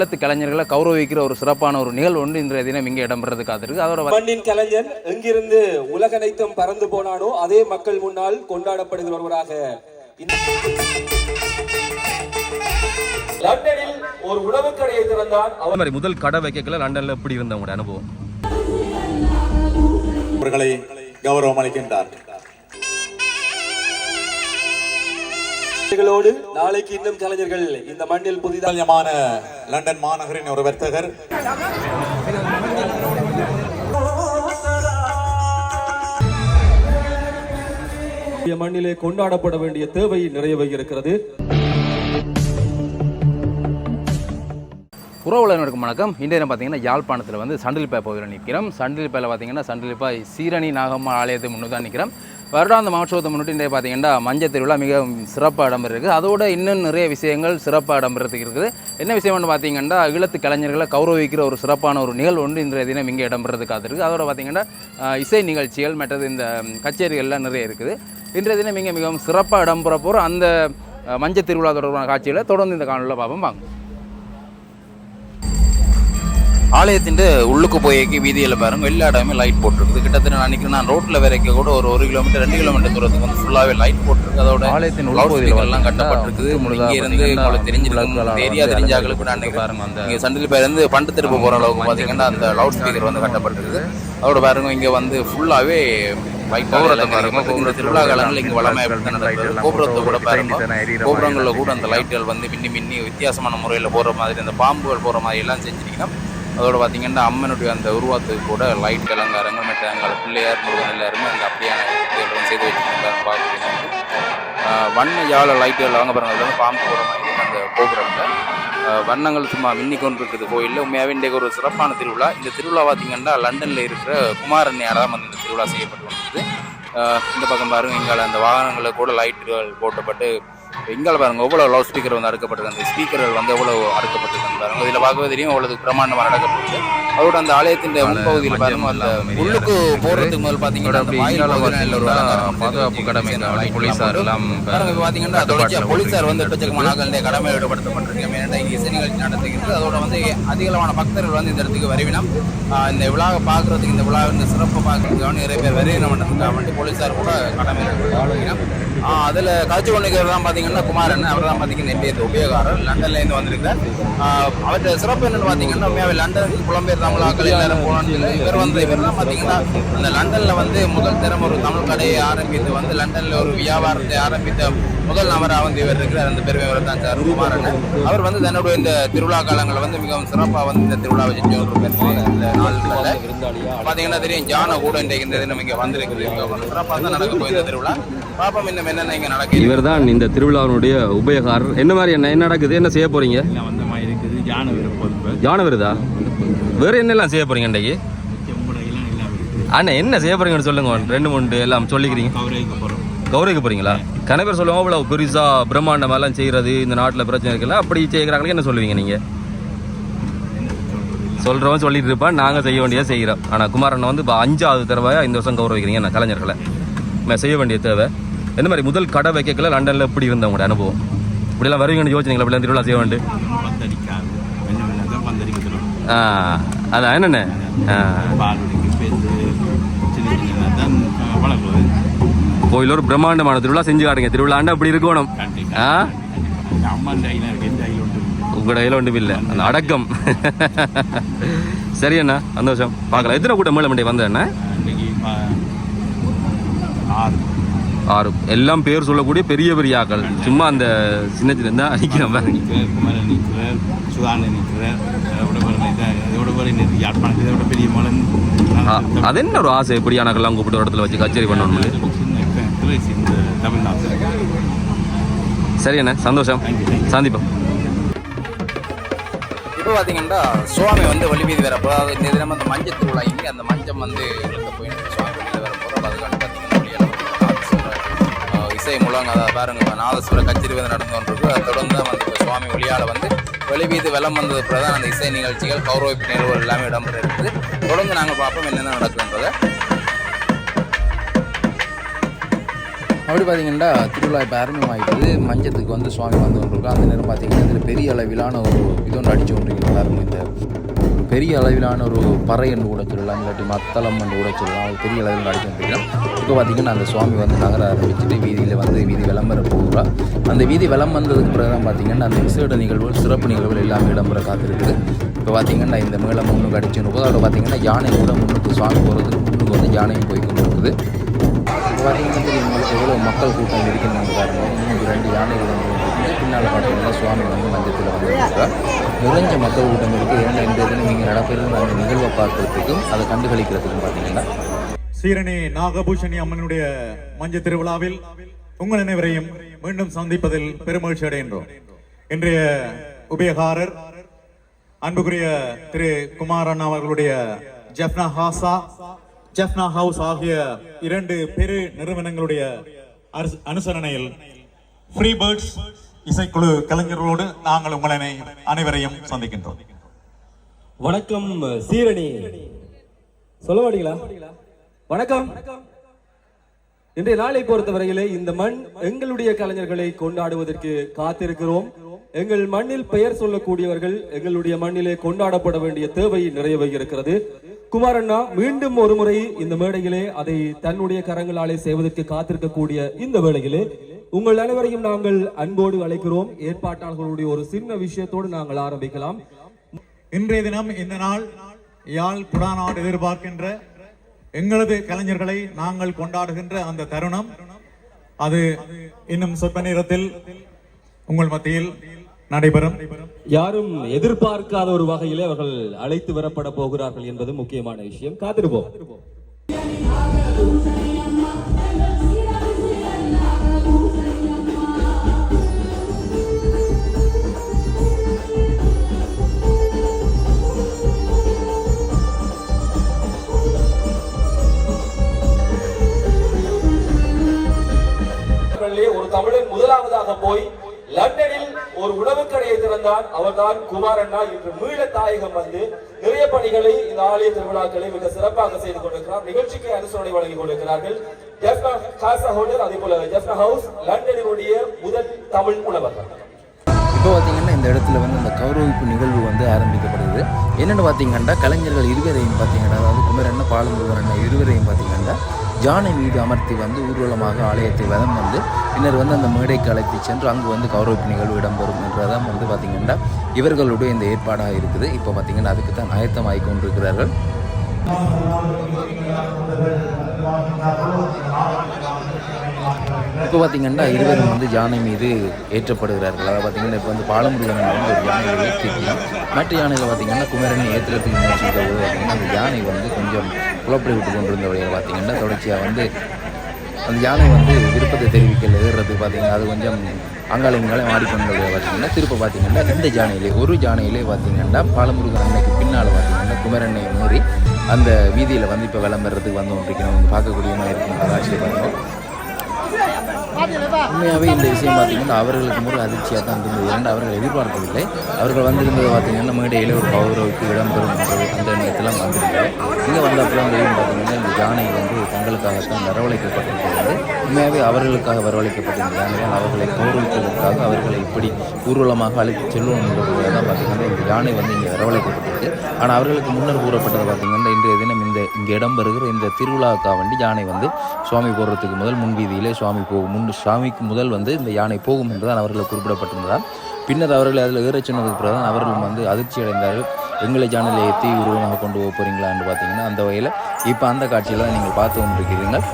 ஈழத்து கலைஞர்களை கௌரவிக்கிற ஒரு சிறப்பான ஒரு நிகழ்வு ஒன்று இன்றைய தினம் இங்கே இடம்பெறது காத்திருக்கு. அதோட மண்ணின் கலைஞன் எங்கிருந்து உலகனைத்தும் பறந்து போனானோ அதே மக்கள் முன்னால் கொண்டாடப்படுகிற ஒருவராக லண்டனில் ஒரு உணவுக் கடையை திறந்தான் அவர். மாதிரி முதல் கடை வைக்கல லண்டன்ல எப்படி இருந்த அனுபவம்? அவர்களை கௌரவம் அளிக்கின்றார். கலைஞர்களோடு நாளைக்கு இன்னும் கலைஞர்கள் இந்த மண்ணில் புதிதாக மான லண்டன் மாநகரின் ஒரு வர்த்தகர். மண்ணிலே கொண்டாடப்பட வேண்டிய தேவை நிறையவே இருக்கிறது. உறவுகளுக்கு வணக்கம். இன்றைய பார்த்தீங்கன்னா யாழ்ப்பாணத்தில் வந்து சண்டிலிப்பா பகுதியில் நிற்கிறோம் சண்டிலிப்பாயில் பார்த்தீங்கன்னா சண்டிலிப்பா சீரணி நாகம்மா ஆலயத்தை முன்னு தான் நிற்கிறோம் வருடாந்த மகோத்சவத்தை முன்னிட்டு இன்றைய பார்த்தீங்கன்னா மஞ்சள் திருவிழா மிக சிறப்பாக இடம்பெற இருக்குது. அதோட இன்னும் நிறைய விஷயங்கள் சிறப்பாக இடம்பெறதுக்கு இருக்குது. என்ன விஷயம்னு பார்த்தீங்கன்னா ஈழத்து கலைஞர்களை கௌரவிக்கிற ஒரு சிறப்பான ஒரு நிகழ்வு ஒன்று இன்றைய தினம் இங்கே இடம்பெறதுக்காக இருக்குது. அதோட பார்த்தீங்கன்னா இசை நிகழ்ச்சிகள் மற்றது இந்த கச்சேரிகள்லாம் நிறைய இருக்குது. இன்றைய தினம் இங்கே மிகவும் சிறப்பாக இடம்பெற போகிற அந்த மஞ்சள் திருவிழா தொடர்பான காட்சிகளை தொடர்ந்து இந்த காணொலியில் பார்ப்போம். வாங்க. ஆலயத்தின் உள்ளுக்கு போய்க்கு வீதியில் பாருங்க எல்லா இடமே லைட் போட்டிருக்குது. கிட்டத்தட்ட நான் நினைக்கிறேன் நான் ரோட்டில் வரைக்கும் கூட ஒரு ஒரு கிலோமீட்டர் ரெண்டு கிலோமீட்டர் தூரத்துக்கு வந்து ஃபுல்லாகவே லைட் போட்டிருக்கு. அதோட ஆலயத்தின் பார்த்தீங்கன்னா கட்டப்பட்டிருக்குது இங்கே இருந்து உங்களுக்கு தெரிஞ்சிருக்கும் ஏரியா தெரிஞ்சாக்களுக்கு நான் அலங்கரிக்கப்பட்டு பாருங்க அந்த இங்கே சண்டில் பேர் வந்து பண்டு திரும்ப போகிற அளவுக்கு பார்த்தீங்கன்னா அந்த லவுட் ஸ்பீக்கர் வந்து கட்டப்பட்டிருக்குது அதோட பாருங்க இங்கே வந்து ஃபுல்லாகவே கோபுரத்தை பாருங்க, திருவிழா காலங்களில் இங்கே வளமை அப்படி நடக்கிறது கோபுரத்தை கூட பாருங்க கோபுரங்களில் கூட அந்த லைட்டுகள் வந்து மின்னி மின்னி வித்தியாசமான முறையில் போகிற மாதிரி அந்த பாம்புகள் போகிற மாதிரி எல்லாம் செஞ்சிருக்கீங்கன்னா அதோடு பார்த்தீங்கன்னா அம்மனுடைய அந்த உருவத்துக்கு கூட லைட் அலங்காரங்கள் மற்ற அங்கே பிள்ளையார் முருகன் எல்லாருமே அந்த அப்படியான செய்து வச்சுருந்தாங்க பார்க்குறீங்க வண்ண ஜால லைட்டுகள் வாங்க பாருங்க. வந்து பாம்பு போகிற மாதிரி அந்த கோபுரத்தில் வண்ணங்கள் சும்மா மின்னி கொண்டு இருக்குது கோயிலில். உண்மையாகவே இன்றைக்கு ஒரு சிறப்பான திருவிழா. இந்த திருவிழா பார்த்தீங்கன்னா லண்டனில் இருக்கிற குமாரண்யால் தான் வந்து இந்த திருவிழா செய்யப்பட்டு வந்தது. இந்த பக்கம் பாருங்க எங்களை அந்த வாகனங்களில் கூட லைட்டுகள் போட்டப்பட்டு இங்கால பாருங்க எவ்வளோ லவுட் ஸ்பீக்கர் வந்து அறுக்கப்பட்டிருக்கு. அந்த ஸ்பீக்கர்கள் வந்து எவ்வளோ அறுக்கப்பட்டிருக்கு பாருங்க. இதில் பார்க்கவே தெரியும் அவ்வளவு பிரமாண்டமாக நடக்கப்பட்டு அதோட அந்த ஆலயத்தின் முன்பகுதியில் பாருங்க அந்த உள்ளுக்கு போகிறதுக்கு முதல் பார்த்தீங்கன்னா பாதுகாப்பு கடமை போலீசார் எல்லாம் பாருங்க இப்ப பாத்தீங்கன்னா தொடர்ச்சியா போலீசார் வந்து எக்கச்சக்கமான கடமை ஈடுபடுத்தப்பட்டிருக்காங்க ஏன்னா இங்கே இசை நிகழ்ச்சி நடத்துகிறது. அதோட வந்து அதிகளவான பக்தர்கள் வந்து இந்த இடத்துக்கு வருவினம். இந்த விழாவை பார்க்கறதுக்கு இந்த விழா இந்த சிறப்பை பார்க்கறதுக்காக நிறைய பேர் வருவினம் பண்ணுறதுக்காக வேண்டி போலீசார் கூட கடமை ஈடுபடுத்திருக்காங்க அதில் காட்சி கொண்டிருக்கிறது தான் பார்த்தீங்கன்னா குமாரன் அவர் தான் பார்த்தீங்கன்னா இந்திய உபயோகாரர் லண்டன்லேருந்து வந்திருக்கார் அவர்கிட்ட சிறப்பு என்னன்னு பார்த்தீங்கன்னா உண்மையாகவே லண்டனுக்கு புலம்பெயர் தமிழாக்கள் எல்லாரும் சொல்லி இவர் வந்து இவர் தான் பார்த்தீங்கன்னா அந்த லண்டனில் வந்து முதல் தரம் ஒரு தமிழ் கடையை ஆரம்பித்து வந்து லண்டனில் ஒரு வியாபாரத்தை ஆரம்பித்த முதல் நபராக வந்து இவர் இருக்கிறார். அந்த பெருமை இவர் தான் சார் குமாரன். அவர் வந்து தன்னுடைய இந்த திருவிழா காலங்களில் வந்து மிகவும் சிறப்பாக வந்து இந்த திருவிழாவை செஞ்ச ஒரு இந்த நாளில் பார்த்தீங்கன்னா தெரியும் ஜான கூட இன்றைக்கு இந்த தினம் இங்கே வந்திருக்குது சிறப்பாக தான் நடக்க போய் இந்த திருவிழா. பாப்போம் இன்னும் என்னென்ன இங்கே நடக்குது. இவர் தான் இந்த திருவிழாவினுடைய உபயோகாரர். என்ன மாதிரி என்ன என்ன நடக்குது? என்ன செய்ய போறீங்க? எல்லாம் வந்த மாதிரி இருக்குது. விருப்பம் விருதா வேற என்னெல்லாம் செய்ய போறீங்க இன்றைக்கு? எல்லாம் அண்ணா என்ன செய்ய போறீங்கன்னு சொல்லுங்க. ரெண்டு மூணு எல்லாம் சொல்லிக்கிறீங்க. கவரேக்கு போகிறோம் கௌரவிக்க போறீங்களா? கன பேர் சொல்லுவாங்க அவ்வளோ பெருசா பிரம்மாண்டமெல்லாம் செய்யறது இந்த நாட்டில் பிரச்சனை இருக்குல்ல அப்படி செய்கிறாங்களே. என்ன சொல்லுவீங்க நீங்க? சொல்றவன் சொல்லிட்டு இருப்பான் நாங்க செய்ய வேண்டியதை செய்கிறோம். ஆனா குமாரன் வந்து இப்போ அஞ்சாவது தடவையா இந்த வருஷம் கௌரவிக்கிறீங்க என்ன கலைஞர்களை? நம்ம செய்ய வேண்டிய தேவை. எந்த மாதிரி முதல் கடை வைக்கல லண்டனில் எப்படி இருந்த உங்களோட அனுபவம்? இப்படிலாம் வருவீங்கன்னு யோசிச்சிங்களா? இப்படிலாம் திருவிழா செய்ய வேண்டு. ஆ அதான் என்னண்ணே கோயில் ஒரு பிரம்மாண்டமான திருவிழா செஞ்சு காட்டுங்க. திருவிழாண்டா அப்படி இருக்கணும். ஆ? உங்களோட கையில் ஒன்றும் இல்லை. அந்த அடக்கம். சரி அண்ணா சந்தோஷம். பார்க்கலாம். எத்தனை கூட்டம் மேலே மண்டி வந்த அண்ணா? இன்னைக்கு ஆறு. ஆறு. எல்லாம் பேர் சொல்லக்கூடிய பெரிய பெரிய ஆக்கள் சும்மா அந்த சின்ன சின்ன தான் நிற்கிறோம் பாருங்க நிற்கிறார் குமரன் நிற்கிறார் சுதானன் நிற்கிறார். அதோட பிறகு யாழ்ப்பாணத்தில் இதோட பெரிய மலன் ஆ, அது என்ன ஒரு ஆசை? எப்படி ஆனாக்கெல்லாம் கூப்பிட்டு இடத்துல வச்சு கச்சேரி பண்ணணும் சரி அண்ணா சந்தோஷம். சந்திப்போம். இப்போ பார்த்தீங்கன்னா சுவாமி வந்து வழிமீது வரப்போ இந்த தினம் அந்த மஞ்சள் திருவிழா இங்கே அந்த மஞ்சம் வந்து போயிட்டு இசை முழங்க அதை பாருங்க நாதஸ்வர கச்சேரி வந்து நடந்து கொண்டிருக்கு. அதை தொடர்ந்து வந்து சுவாமி ஒளியால் வந்து வெளிவீது வெள்ளம் வந்தது பிரதான் அந்த இசை நிகழ்ச்சிகள் கௌரவிப்பு நிகழ்வுகள் எல்லாமே இடம்பெற இருக்குது தொடர்ந்து நாங்கள் பார்ப்போம் என்னென்ன நடக்குதுன்றதை. அப்படி பார்த்தீங்கன்னா திருவிழா இப்போ ஆரம்பமாகிட்டது மஞ்சத்துக்கு வந்து சுவாமி வந்து கொண்டிருக்கோம் அந்த நேரம் பார்த்தீங்கன்னா இதில் பெரிய அளவிலான ஒரு இது ஒன்று அடிச்சு கொண்டிருக்கிறார் இந்த பெரிய அளவிலான ஒரு பறை என்று கூட சொல்லலாம் இல்லாட்டி மத்தளம் என்று கூட சொல்லலாம். அது பெரிய அளவில் அடிச்சு கொண்டிருக்கோம் இப்போ பார்த்தீங்கன்னா அந்த சுவாமி வந்து நகர ஆரம்பிச்சுட்டு வீதியில் வந்து வீதி விளம்பரம் போகிறா அந்த வீதி விளம்பரம் வந்ததுக்கு பிறகு தான் பார்த்தீங்கன்னா அந்த விசேட நிகழ்வுகள் சிறப்பு நிகழ்வுகள் எல்லாமே விளம்பரம் காத்திருக்குது. இப்போ பார்த்திங்கன்னா இந்த மேளம் முன்னுக்கு அடிச்சு போது அதில் பார்த்தீங்கன்னா யானை கூட முன்னுக்கு சுவாமி போகிறதுக்கு முன்னுக்கு வந்து யானையும் போய் கொண்டு இருக்குது இப்போ பார்த்திங்கன்னா எவ்வளோ மக்கள் கூட்டம் இருக்குன்னு பாருங்கள் இன்னும் ரெண்டு யானைகள் வந்து பின்னால் பார்த்தீங்கன்னா சுவாமி வந்து மஞ்சத்தில் வந்து இருக்கார் நிறைஞ்ச மக்கள் கூட்டம் இருக்குது ஏன்னா இந்த இதில் நீங்கள் நடப்பெறும் அந்த நிகழ்வை பார்க்கறதுக்கும் அதை கண்டுகளிக்கிறதுக்கும் பார்த்தீங்கன்னா. சீரணி நாகபூஷணி அம்மனுடைய மஞ்ச திருவிழாவில் உங்கள் அனைவரையும் மீண்டும் சந்திப்பதில் பெருமகிழ்ச்சி அடைகின்றோம். இன்றைய உபயகாரர் அன்புக்குரிய திரு குமாரன் அவர்களுடைய ஜெஃப்னா ஹாசா ஜெஃப்னா ஹவுஸ் ஆகிய இரண்டு பெரு நிறுவனங்களுடைய அனுசரணையில் ஃப்ரீ பேர்ட்ஸ் இசைக்குழு கலைஞர்களோடு நாங்கள் உங்களை அனைவரையும் சந்திக்கின்றோம். வணக்கம் சீரணி. சொல்ல மாட்டீங்களா? வணக்கம். இன்றைய நாளை பொறுத்தவரையிலே இந்த மண் எங்களுடைய கலைஞர்களை கொண்டாடுவதற்கு காத்திருக்கிறோம். எங்கள் மண்ணில் பெயர் சொல்லக்கூடியவர்கள் எங்களுடைய மண்ணிலே கொண்டாடப்பட வேண்டிய தேவை நிறைய இருக்கிறது. குமாரண்ணா மீண்டும் ஒரு முறை இந்த மேடையிலே அதை தன்னுடைய கரங்களாலே செய்வதற்கு காத்திருக்கக்கூடிய இந்த வேளையிலே உங்கள் அனைவரையும் நாங்கள் அன்போடு அழைக்கிறோம். ஏற்பாட்டாளர்களுடைய ஒரு சின்ன விஷயத்தோடு நாங்கள் ஆரம்பிக்கலாம். இன்றைய தினம் இந்த நாள் யாழ் குடாநாடு எதிர்பார்க்கின்ற எங்களது கலைஞர்களை நாங்கள் கொண்டாடுகின்ற அந்த தருணம். அது இன்னும் சொற்ப நேரத்தில் உங்கள் மத்தியில் நடைபெறும். யாரும் எதிர்பார்க்காத ஒரு வகையிலே அவர்கள் அழைத்து வரப்பட போகிறார்கள் என்பது முக்கியமான விஷயம். காத்திருப்போம். தமிழன் முதலாவதாக போய் லண்டனில் ஒரு உணவு கடையை திறந்தார் அவர்தான் குமாரண்ணா இன்று மீள தாயகம் வந்து நிறைய பணிகளை இந்த ஆலய திருவிழாக்களை மிக சிறப்பாக செய்து கொண்டிருக்கிறார். நிகழ்ச்சிக்கு அனுசரணை வழங்கி கொண்டிருக்கிறார்கள். ஜெஃப்னா காசா ஹோட்டல் அதே போல ஜெஃப்னா ஹவுஸ் லண்டனினுடைய முதல் தமிழ் உணவகம். இப்போ பார்த்தீங்கன்னா இந்த இடத்துல வந்து இந்த கௌரவிப்பு நிகழ்வு வந்து ஆரம்பிக்கப்படுது. என்னென்னு பார்த்தீங்கன்னா கலைஞர்கள் இருவரையும் பார்த்தீங்கன்னா அதாவது குமரண்ண பாலமுருகன் இருவரையும் பார்த்தீங்கன்னா யானை மீது அமர்த்தி வந்து ஊர்வலமாக ஆலயத்தை வதம் வந்து பின்னர் வந்து அந்த மேடைக்கு அழைத்து சென்று அங்கு வந்து கௌரவிப்பு நிகழ்வு இடம்பெறும் என்றதான் வந்து பார்த்திங்கன்னா இவர்களுடைய இந்த ஏற்பாடாக இருக்குது. இப்போ பார்த்திங்கன்னா அதுக்கு தான் ஆயத்தமாகி கொண்டிருக்கிறார்கள். இப்போ பார்த்தீங்கன்னா இருவரும் வந்து யானை மீது ஏற்றப்படுகிறார்கள். அதாவது பார்த்தீங்கன்னா இப்போ வந்து பாலமுருகன் வந்து ஒரு யானையை ஏற்றிருக்கலாம் மற்ற யானையில் பார்த்தீங்கன்னா குமரன் ஏற்றுறதுக்கு முயற்சித்த பார்த்தீங்கன்னா அந்த யானை வந்து கொஞ்சம் குழப்படி விட்டு கொண்டிருந்த வழியில் பார்த்தீங்கன்னா தொடர்ச்சியாக வந்து அந்த யானை வந்து விருப்பத்தை தெரிவிக்கல ஏறுறதுக்கு பார்த்தீங்கன்னா அது கொஞ்சம் அங்காளி இங்காலையும் ஆடிக்கொண்டது பார்த்தீங்கன்னா திருப்ப பார்த்தீங்கன்னா இந்த ஜானையிலே ஒரு ஜானையிலே பார்த்தீங்கன்னா பாலமுருகன் அன்னைக்கு பின்னால் பார்த்தீங்கன்னா குமரனை மீறி அந்த வீதியில் வந்து இப்போ விளம்பரத்துக்கு வந்து கொண்டிருக்கிறோம். பார்க்கக்கூடிய மாதிரி இருக்கும். ஆட்சியை பாருங்கள் உண்மையாகவே இந்த விஷயம் பார்த்தீங்கன்னா அவர்களுக்கு முறை அதிர்ச்சியாக தான் இருந்தது. ஏன்னா அவர்கள் எதிர்பார்க்கவில்லை. அவர்கள் வந்திருந்தது பார்த்தீங்கன்னா மேடையில் ஒரு கௌரவுக்கு இடம்பெறும் என்றது அந்த நேரத்தில் வந்திருந்தாங்க இங்கே வந்த தெரியும் பார்த்தீங்கன்னா இந்த யானை வந்து தங்களுக்காகத்தான் வரவழைக்கப்பட்டிருக்கிறது. உண்மையாகவே அவர்களுக்காக வரவழைக்கப்பட்டிருந்த யானைகள் அவர்களை கௌரவிப்பதற்காக அவர்களை இப்படி ஊர்வலமாக அழைத்து செல்வோம் என்றதுக்காக தான் பார்த்தீங்கன்னா இந்த யானை வந்து இங்கே வரவழைக்கப்பட்டிருக்கு. ஆனால் அவர்களுக்கு முன்னர் கூறப்பட்டது பார்த்தீங்கன்னா இன்றைய தினம் இந்த இங்கே இடம்பெறுகிற இந்த திருவிழாவுக்காக வேண்டி யானை வந்து சுவாமி போடுறதுக்கு முதல் முன்வீதியிலே சுவாமி போகும் முன் சுவாமிக்கு முதல் வந்து இந்த யானை போகும் என்றுதான் அவர்கள் குறிப்பிடப்பட்டிருந்ததால் பின்னர் அவர்களை அதில் ஏறச் சொன்னதுக்கு பிறகு தான் அவர்கள் வந்து அதிர்ச்சி அடைந்தார்கள். எங்களை சேனலை ஏற்றி உருவமாக கொண்டு போக போகிறீங்களா என்று பார்த்தீங்கன்னா அந்த வகையில் இப்போ அந்த காட்சியில் தான் நீங்கள் பார்த்து கொண்டிருக்கிறீர்கள்.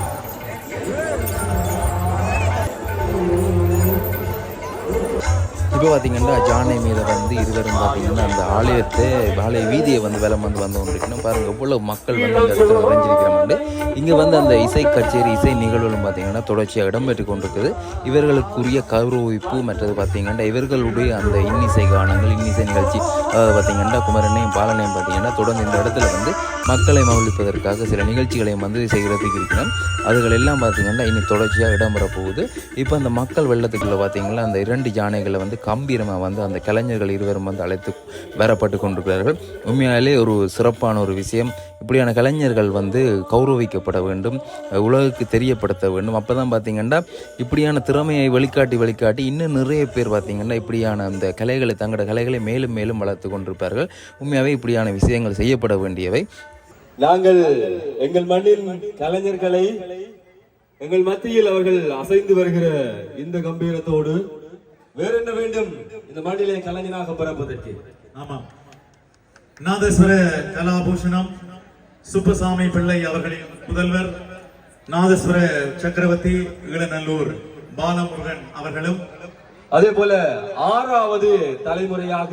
இப்போ பார்த்தீங்கன்னா ஜானை மீது வந்து இருவரும் பார்த்தீங்கன்னா அந்த ஆலயத்தை ஆலய வீதியை வந்து வெலம் வந்து வந்து கொண்டிருக்கணும். பாருங்க எவ்வளோ மக்கள் வந்து அந்த இடத்துல நிறைஞ்சிருக்கிறோம் இங்கே வந்து அந்த இசை கச்சேரி இசை நிகழ்வுகளும் பார்த்தீங்கன்னா தொடர்ச்சியாக இடம்பெற்று கொண்டிருக்குது. இவர்களுக்குரிய கௌரவிப்பு மற்றது பார்த்தீங்கன்னா இவர்களுடைய அந்த இன்னிசை கானங்கள் இன்னிசை நிகழ்ச்சி அதாவது பார்த்தீங்கன்னா குமரனையும் பாலனையும் பார்த்தீங்கன்னா தொடர்ந்து இந்த இடத்துல வந்து மக்களை மகிழ்ப்பதற்காக சில நிகழ்ச்சிகளையும் வந்து செய்கிறதுக்கு இருக்கிறோம் அதுகள் எல்லாம் பார்த்தீங்கன்னா இனி தொடர்ச்சியாக இடம்பெற போகுது. இப்போ அந்த மக்கள் வெள்ளத்துக்குள்ளே பார்த்தீங்கன்னா அந்த இரண்டு யானைகளை வந்து கம்பீரமாக வந்து அந்த கலைஞர்கள் இருவரும் வந்து அழைத்து வரப்பட்டு கொண்டிருக்கிறார்கள். உண்மையாலே ஒரு சிறப்பான ஒரு விஷயம். இப்படியான கலைஞர்கள் வந்து கௌரவிக்கப்பட வேண்டும் உலகுக்கு தெரியப்படுத்த வேண்டும். அப்போ தான் பார்த்தீங்கன்னா இப்படியான திறமையை வெளிக்காட்டி வெளிக்காட்டி இன்னும் நிறைய பேர் பார்த்தீங்கன்னா இப்படியான அந்த கலைகளை தங்களோட கலைகளை மேலும் மேலும் வளர்த்து கொண்டிருப்பார்கள். உண்மையாகவே இப்படியான விஷயங்கள் செய்யப்பட வேண்டியவை. நாங்கள் எங்கள் மண்ணில் கலைஞர்களை எங்கள் மத்தியில் அவர்கள் அசைந்து வருகிற இந்த கம்பீரத்தோடு வேற என்ன வேண்டும்? இந்த மண்ணிலே கலைஞனாக பிறப்பதற்கு. ஆமாம். நாதஸ்வர கலாபூஷணம் சுப்பசாமி பிள்ளை அவர்களின் முதல்வர் நாதஸ்வர சக்கரவர்த்தி ஈழநல்லூர் பாலமுருகன் அவர்களும். அதே போல ஆறாவது தலைமுறையாக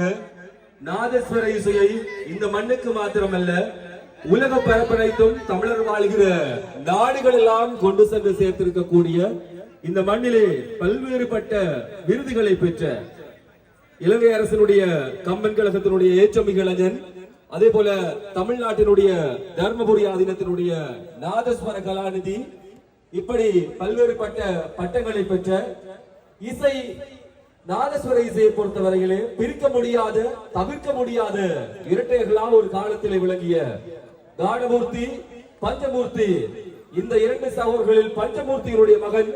நாதஸ்வர இசையை இந்த மண்ணுக்கு மாத்திரமல்ல உலக பரப்பனைத்தும் தமிழர் வாழ்கிற நாடுகள் எல்லாம் கொண்டு சென்று சேர்த்திருக்கக்கூடிய இந்த மண்ணிலே பல்வேறுபட்ட விருதுகளை பெற்ற இலங்கை அரசினுடைய கம்பன் கழகத்தினுடைய ஏற்றமிகு இளைஞன் அதே போல தமிழ்நாட்டினுடைய தர்மபுரி ஆதீனத்தினுடைய நாதஸ்வர கலாநிதி இப்படி பல்வேறுபட்ட பட்டங்களை பெற்ற இசை நாதஸ்வர இசையை பொறுத்தவரையிலே பிரிக்க முடியாத தவிர்க்க முடியாத இரட்டையர்களாக ஒரு காலத்திலே விளங்கிய கானமூர்த்தி பஞ்சமூர்த்தி. இந்த இரண்டு சகோதரர்களில் பஞ்சமூர்த்தியினுடைய மகன்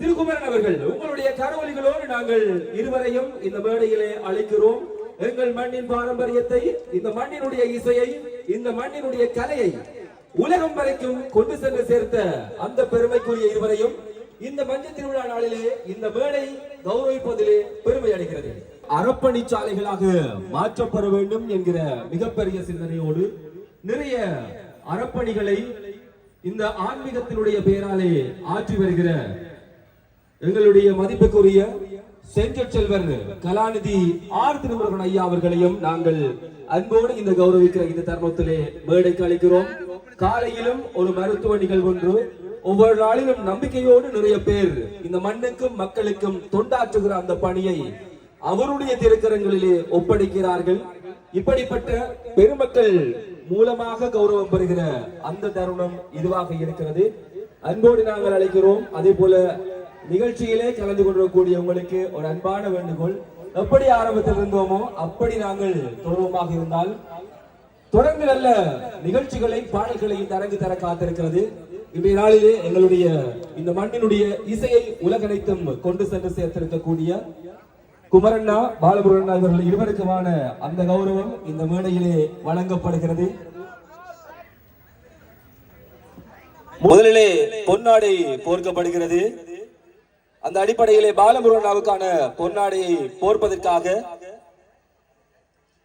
திருக்குமரன் அவர்கள் உங்களுடைய கரவொலிகளோடு நாங்கள் இருவரையும் இந்த மேடையிலே அழைக்கிறோம். எங்கள் மண்ணின் பாரம்பரியத்தை இந்த மண்ணினுடைய இசையை இந்த மண்ணினுடைய கலையை உலகம் வரைக்கும் கொண்டு சென்று சேர்த்த அந்த பெருமைக்குரிய இருவரையும் இந்த மஞ்சள் திருவிழா நாளிலே இந்த மேடை கௌரவிப்பதிலே பெருமை அடைகிறது. அறப்பணி சாலைகளாக மாற்றப்பட வேண்டும் என்கிற மிகப்பெரிய சிந்தனையோடு நிறைய அறப்பணிகளை இந்த ஆன்மீகத்தினுடைய பெயராலே ஆற்றி வருகிற எங்களுடைய மதிப்புக்குரிய செஞ்சற் செல்வர் கலாநிதி ஆர் திருமுருகன் ஐயா அவர்களையும் நாங்கள் அன்போடு இந்த கௌரவிக்கிற இந்த தருணத்திலே மேடைக்கு அளிக்கிறோம் காலையிலும் ஒரு மருத்துவ நிகழ்வு ஒன்று ஒவ்வொரு நாளிலும் நம்பிக்கையோடு நிறைய பேர் இந்த மண்ணுக்கும் மக்களுக்கும் தொண்டாற்றுகிற அந்த பணியை அவருடைய திருக்கரங்களிலே ஒப்படைக்கிறார்கள். இப்படிப்பட்ட பெருமக்கள் மூலமாக கௌரவம் பெறுகிற அந்த தருணம் இதுவாக இருக்கிறது. அன்போடு நாங்கள் அழைக்கிறோம். அதே போல நிகழ்ச்சியிலே கலந்து கொண்டிருக்கக்கூடிய உங்களுக்கு ஒரு அன்பான வேண்டுகோள். எப்படி ஆரம்பத்தில் இருந்தோமோ அப்படி நாங்கள் தொடர்பமாக இருந்தால் தொடர்ந்து நல்ல நிகழ்ச்சிகளை பாடல்களை தரங்கு தர காத்திருக்கிறது. இன்றைய நாளிலே எங்களுடைய இந்த மண்ணினுடைய இசையை உலகனைத்தும் கொண்டு சென்று சேர்த்திருக்கக்கூடிய குமரண்ணா பாலபுரண்ணா இவர்கள் இருவருக்குமான அந்த கௌரவம் இந்த மேடையிலே வழங்கப்படுகிறது. முதலிலே பொன்னாடை போர்க்கப்படுகிறது. அந்த அடிப்படையிலே பாலமுருகனாவுக்கான பொன்னாடையை போர்ப்பதற்காக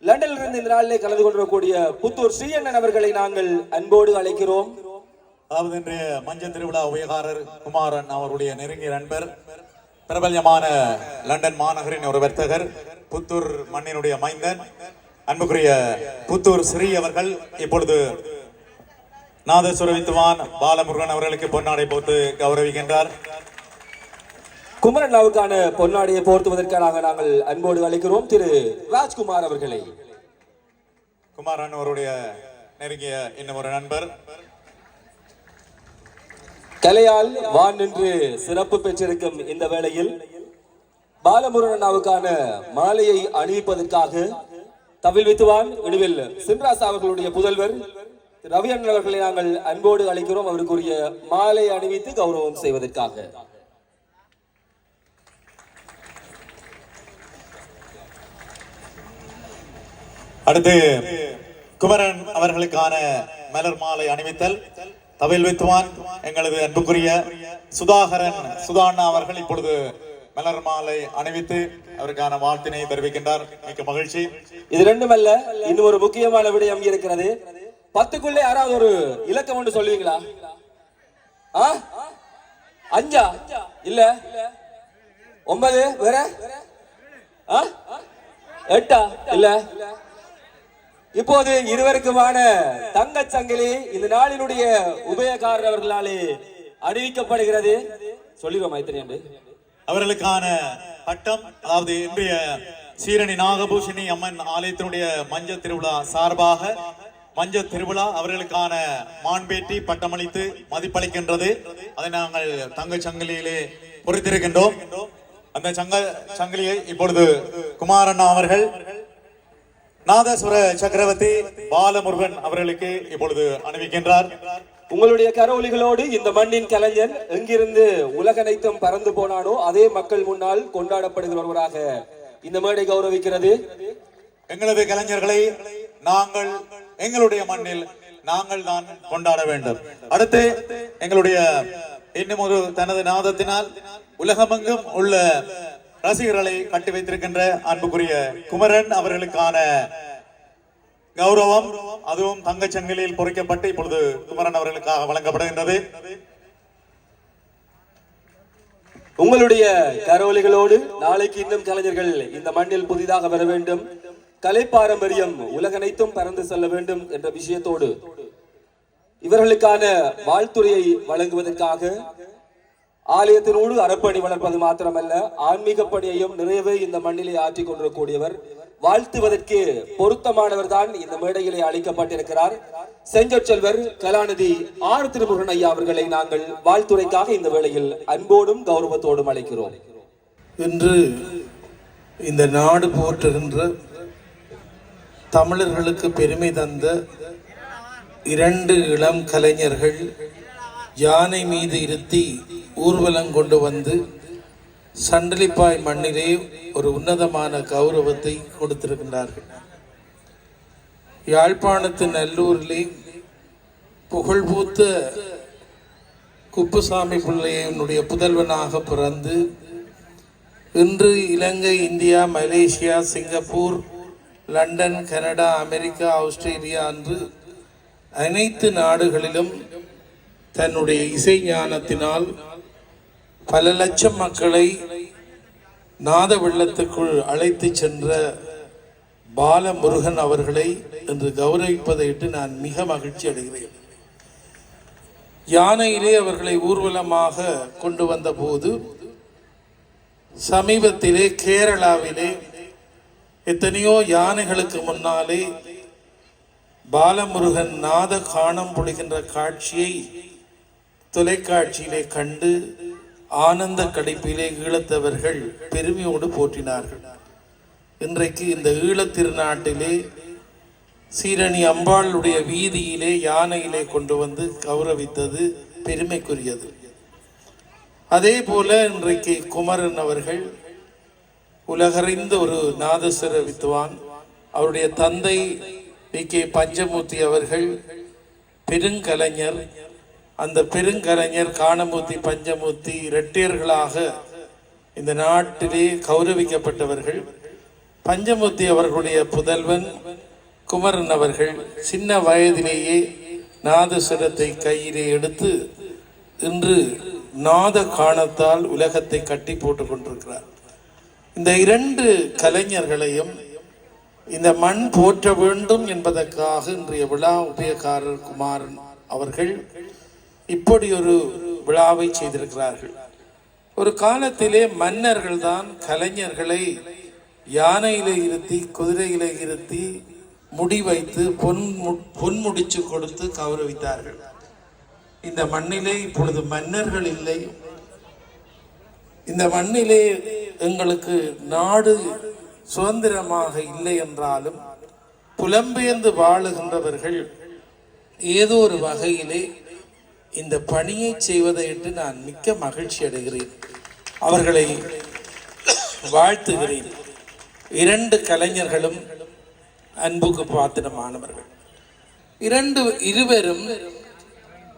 லண்டனில் இருந்து இந்த நாளிலே கலந்து கொண்டிருக்கக்கூடிய புத்தூர் ஸ்ரீயண்ணன் அவர்களை நாங்கள் அன்போடு அழைக்கிறோம். அதாவது இன்றைய மஞ்சள் திருவிழா உயகாரர் குமாரன் அவருடைய நெருங்கிய நண்பர் பிரபல்யமான லண்டன் மாநகரின் ஒரு வர்த்தகர் புத்தூர் மண்ணினுடைய மைந்தன் அன்புக்குரிய புத்தூர் ஸ்ரீ அவர்கள் இப்பொழுது நாதசுரவித்துவான் பாலமுருகன் அவர்களுக்கு பொன்னாடை போட்டு கௌரவிக்கின்றார். குமரண்ணாவுக்கான பொன்னாடையை போர்த்துவதற்காக நாங்கள் அன்போடு அழைக்கிறோம். திரு ராஜ்குமார் அவர்களை. குமாரன் அவருடைய நெருங்கிய இன்னும் ஒரு நண்பர். கலையால் வான் நின்று சிறப்பு பெற்றிருக்கும் இந்த வேளையில் பாலமுருகனாவுக்கான மாலையை அணிவிப்பதற்காக தவில் வித்துவான் இடுவில் சின்ராஸ் அவர்களுடைய புதல்வர். ரவி அண்ணன் அவர்களை நாங்கள் அன்போடு அழைக்கிறோம். அவருக்குரிய மாலை அணிவித்து கௌரவம் செய்வதற்காக. அடுத்து குமரன் அவர்களுக்கான மலர் மாலை அணிவித்தல். தவில் வித்துவான் எங்களது அன்புக்குரிய சுதாகரன் சுதாண்ணா அவர்கள் இப்பொழுது மலர் மாலை அணிவித்து அவருக்கான வாழ்த்தினை தெரிவிக்கின்றார். மிக்க மகிழ்ச்சி. இது ரெண்டுமல்ல இன்னும் ஒரு முக்கியமான விடயம் இருக்கிறது. பத்துக்குள்ளே யாராவது ஒரு இலக்கம் ஒன்று சொல்லுவீங்களா? ஆ? அஞ்சா? இல்ல? ஒன்பது? வேற? ஆ? எட்டா? இல்ல? இப்போது இருவருக்குமான தங்க சங்கிலி இந்த நாளினுடைய உபயக்காரர் அவர்களாலே அறிவிக்கப்படுகிறது. சொல்லிடுவோம் இத்தனை அவர்களுக்கான பட்டம் அதாவது இன்றைய சீரணி நாகபூஷணி அம்மன் ஆலயத்தினுடைய மஞ்சள் திருவிழா சார்பாக மஞ்சள் திருவிழா அவர்களுக்கான மான்பேட்டி பட்டமளித்து மதிப்பளிக்கின்றது. அதை நாங்கள் தங்க சங்கிலியிலே பொறுத்திருக்கின்றோம். அந்த சங்க சங்கிலியை இப்பொழுது குமாரண்ணா அவர்கள் நாதஸ்வர சக்கரவர்த்தி பாலமுருகன் அவர்களுக்கு இப்பொழுது அணிவிக்கின்றார். உங்களுடைய கரவொலிகளோடு இந்த மண்ணின் கலைஞன் எங்கிருந்து உலகனைத்தும் பறந்து போனானோ அதே மக்கள் முன்னால் கொண்டாடப்படுகிற ஒருவராக இந்த மேடை கௌரவிக்கிறது. எங்களது கலைஞர்களை நாங்கள் எங்களுடைய மண்ணில் நாங்கள் தான் கொண்டாட வேண்டும். அடுத்து எங்களுடைய இன்னும் ஒரு தனது நாதத்தினால் உலகமெங்கும் உள்ள ரசிகர்களை கட்டி வைத்திருக்கின்ற அன்புக்குரிய குமரன் அவர்களுக்கான கௌரவம் அதுவும் தங்கச்சங்கிலியில் பொறிக்கப்பட்டு இப்பொழுது குமரன் அவர்களுக்காக வழங்கப்படுகின்றது. உங்களுடைய கரவொலிகளோடு நாளைக்கு இன்னும் கலைஞர்கள் இந்த மண்ணில் புதிதாக வர வேண்டும். கலை பாரம்பரியம் உலகனைத்தும் பறந்து செல்ல வேண்டும் என்ற விஷயத்தோடு இவர்களுக்கான வாழ்த்துறையை வழங்குவதற்காக ஆலயத்தினோடு அறப்பணி வளர்ப்பது மாத்திரமல்ல ஆன்மீக பணியையும் நிறையவே இந்த மண்ணிலே ஆற்றிக் கொண்டிருக்கக்கூடியவர். வாழ்த்துவதற்கு பொருத்தமானவர் தான் இந்த மேடையிலே அளிக்கப்பட்டிருக்கிறார். செஞ்சொற்செல்வர் கலாநிதி ஆர். திருமுருகன் ஐயா அவர்களை நாங்கள் வாழ்த்துரைக்காக இந்த வேளையில் அன்போடும் கௌரவத்தோடும் அழைக்கிறோம். இன்று இந்த நாடு போற்றுகின்ற தமிழர்களுக்கு பெருமை தந்த இரண்டு இளம் கலைஞர்கள் யானை மீது இருத்தி ஊர்வலம் கொண்டு வந்து சண்டலிப்பாய் மண்ணிலே ஒரு உன்னதமான கௌரவத்தை கொடுத்திருக்கின்றார்கள். யாழ்ப்பாணத்து நல்லூரிலே புகழ்பூத்த குப்புசாமி பிள்ளையனுடைய புதல்வனாக பிறந்து இன்று Ilangai India Malaysia Singapore London Canada America Australia என்று அனைத்து நாடுகளிலும் தன்னுடைய இசை ஞானத்தினால் பல லட்சம் மக்களை நாத வெள்ளத்துக்குள் அழைத்து சென்ற பாலமுருகன் அவர்களை என்று கௌரவிப்பதையிட்டு நான் மிக மகிழ்ச்சி அடைகிறேன். யானையிலே அவர்களை ஊர்வலமாக கொண்டு வந்த போது சமீபத்திலே கேரளாவிலே எத்தனையோ யானைகளுக்கு முன்னாலே பாலமுருகன் நாத காணம் பொழிகின்ற காட்சியை தொலைக்காட்சியிலே கண்டு ஆனந்த கடைப்பிலே ஈழத்தவர்கள் பெருமையோடு போற்றினார்கள். இன்றைக்கு இந்த ஈழத் திருநாட்டிலே சீரணி அம்பாளுடைய வீதியிலே யானையிலே கொண்டு வந்து கௌரவித்தது பெருமைக்குரியது. அதே போல இன்றைக்கு குமரன் அவர்கள் உலகறிந்த ஒரு நாதஸ்வர வித்துவான் அவருடைய தந்தை வி. கே. பஞ்சமூர்த்தி அவர்கள் பெருங்கலைஞர் அந்த பெருங்கலைஞர் காணமூர்த்தி பஞ்சமூர்த்தி இரட்டையர்களாக இந்த நாட்டிலே கௌரவிக்கப்பட்டவர்கள். பஞ்சமூர்த்தி அவர்களுடைய புதல்வன் குமரன் அவர்கள் சின்ன வயதிலேயே நாதஸ்வரத்தை கையிலே எடுத்து இன்று நாத காணத்தால் உலகத்தை கட்டி போட்டு கொண்டிருக்கிறார். இந்த இரண்டு கலைஞர்களையும் இந்த மண் போற்ற வேண்டும் என்பதற்காக இன்றைய விழா உபயக்காரர் குமாரன் அவர்கள் இப்படி ஒரு விழாவை செய்திருக்கிறார்கள். ஒரு காலத்திலே மன்னர்கள் தான் கலைஞர்களை யானையிலே இருத்தி குதிரையிலே இருத்தி முடி வைத்து பொன் மு- பொன்முடிச்சு கொடுத்து கௌரவித்தார்கள். இந்த மண்ணிலே இப்பொழுது மன்னர்கள் இல்லை. இந்த மண்ணிலே எங்களுக்கு நாடு சுதந்திரமாக இல்லை என்றாலும் புலம்பெயர்ந்து வாழுகின்றவர்கள் ஏதோ ஒரு வகையிலே இந்த பணியை என்று நான் மிக்க மகிழ்ச்சி அடைகிறேன். அவர்களை வாழ்த்துகிறேன். இரண்டு கலைஞர்களும் அன்புக்கு பாத்திரமானவர்கள். இரண்டு இருவரும்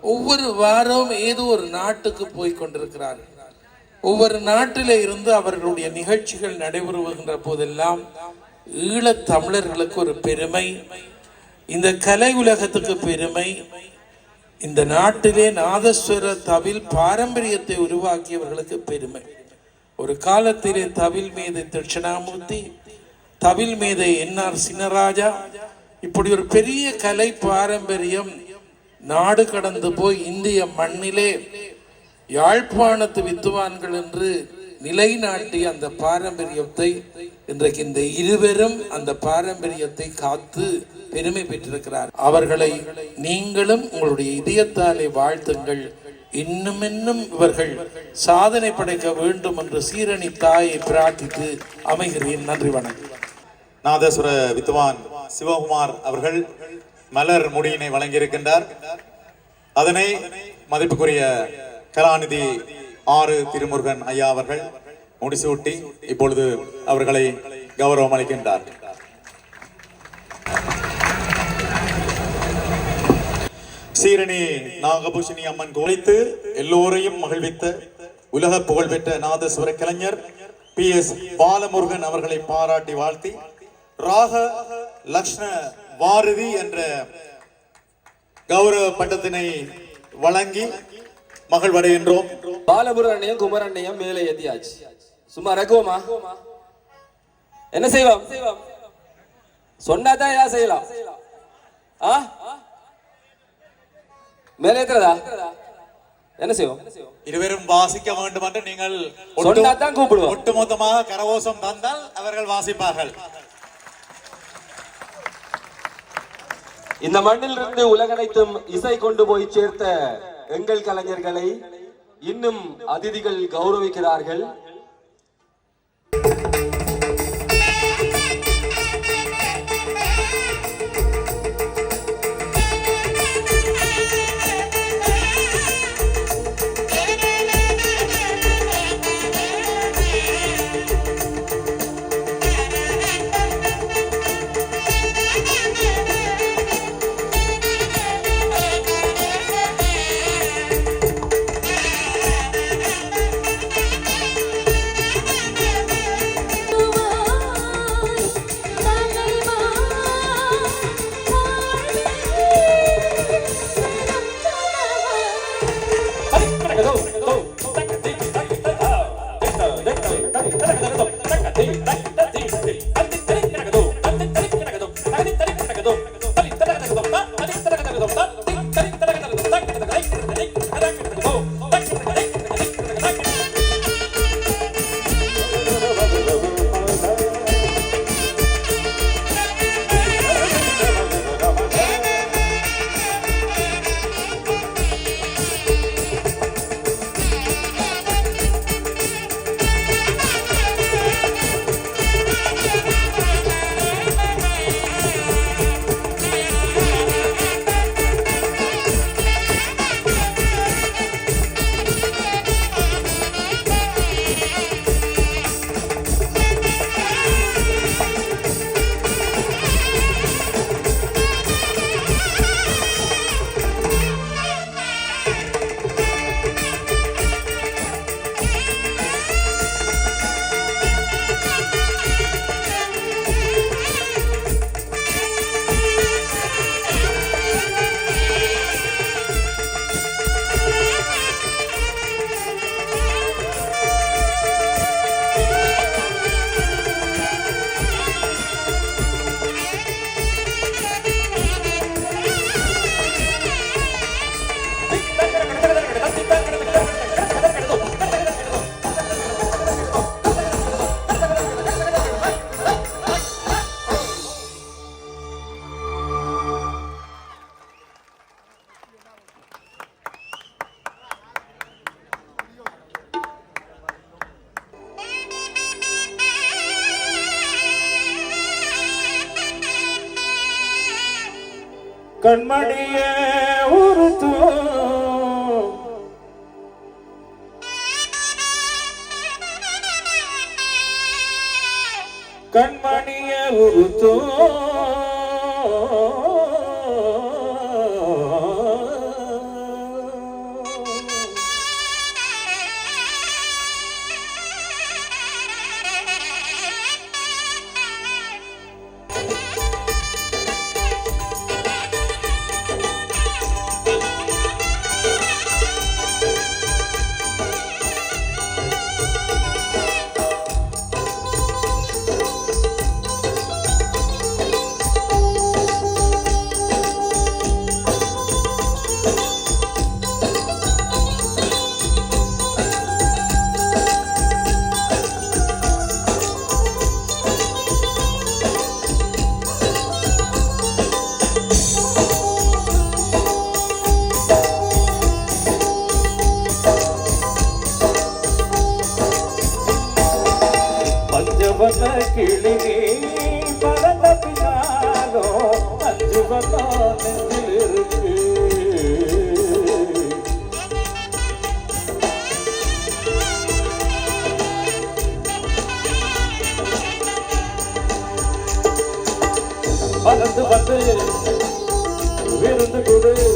ஒவ்வொரு வாரம் ஏதோ ஒரு நாட்டுக்கு போய் கொண்டிருக்கிறார்கள் ஒவ்வொரு நாட்டிலே இருந்து அவர்களுடைய நிகழ்ச்சிகள் நடைபெறுகின்ற போதெல்லாம் ஈழத் தமிழர்களுக்கு ஒரு பெருமை இந்த கலை உலகத்துக்கு பெருமை இந்த நாட்டிலே நாதஸ்வர தவில் பாரம்பரியத்தை உருவாக்கியவர்களுக்கு பெருமை. ஒரு காலத்திலே தவில் மீது தட்சிணாமூர்த்தி தவில் மீது என்ஆர் சின்னராஜா இப்படி ஒரு பெரிய கலை பாரம்பரியம் நாடு கடந்து போய் இந்திய மண்ணிலே யாழ்ப்பாணத்து வித்துவான்கள் என்று நிலைநாட்டிய அந்த பாரம்பரியத்தை இன்றைக்கு இந்த இருவரும் அந்த பாரம்பரியத்தை காத்து பெருமை பெற்றிருக்கிறார். அவர்களை நீங்களும் உங்களுடைய இதயத்தாலே வாழ்த்துங்கள். இன்னும் இன்னும் இவர்கள் சாதனை படைக்க வேண்டும் என்று சீரணி தாயை பிரார்த்தித்து அமைகிறேன். நன்றி வணக்கம். நாதசுர வித்வான் சிவகுமார் அவர்கள் மலர் முடியினை வழங்கியிருக்கின்றார். அதனை மதிப்புக்குரிய கலாநிதி ஆறு திருமுருகன் ஐயா அவர்கள் முடிசூட்டி இப்பொழுது அவர்களை கௌரவம் அளிக்கின்றார். சீரணி நாகபூஷணி அம்மன் குறைத்து எல்லோரையும் மகிழ்வித்த உலக புகழ்பெற்ற நாதஸ்வர கலைஞர் பி எஸ் பாலமுருகன் அவர்களை பாராட்டி வாழ்த்தி ராக லக்ஷ்ண வாரதி என்ற கௌரவ பட்டத்தினை வழங்கி மகிழ்வடைகின்றோம். பாலபுரண்ணையும் குமரண்ணையும் மேலே ஏத்தியாச்சு. சும்மா ரகுவமா என்ன செய்வோம்? சொன்னாதான் ஏதாவது செய்யலாம்? ஆ? மேலே ஏத்துறதா? என்ன செய்வோம்? இருவரும் வாசிக்க வேண்டும் என்று நீங்கள் சொன்னாதான் கூப்பிடுவோம். ஒட்டுமொத்தமாக கரகோஷம் தந்தால் அவர்கள் வாசிப்பார்கள். இந்த மண்ணிலிருந்து உலகனைத்தும் இசை கொண்டு போய் சேர்த்த எங்கள் கலைஞர்களை இன்னும் அதிதிகள் கௌரவிக்கிறார்கள். கண்மணிய ஒரு கண்மணிய ஒரு todo.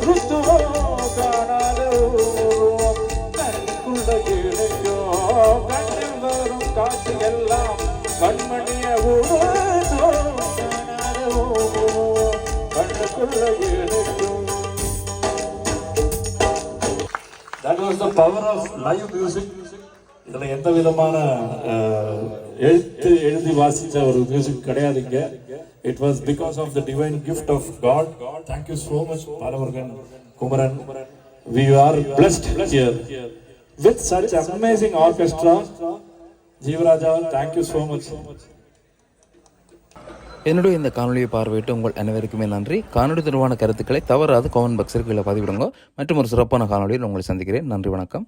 குருத்தோ காணாத உருவம் கண்குள்ள கண்ணில் வரும் காட்சி எல்லாம் கண்மணிய உருவத்தோ காணாத கண்ணுக்குள்ள கிழக்கோ That was the power of live music. இதில் எந்த விதமான எழுத்து எழுதி வாசித்த ஒரு மியூசிக் கிடையாது it was because of the divine gift of God thank you so much Balamurugan Kumaran we are blessed here with such amazing orchestra Jeevaraja thank you so much என்னுடைய இந்த காணொலியை பார்வையிட்டு உங்கள் அனைவருக்குமே நன்றி. காணொலி தொடர்பான கருத்துக்களை தவறாது கமெண்ட் பாக்ஸிற்கு கீழே பதிவிடுங்க. மற்றும் ஒரு சிறப்பான காணொலியில் உங்களை சந்திக்கிறேன். நன்றி வணக்கம்.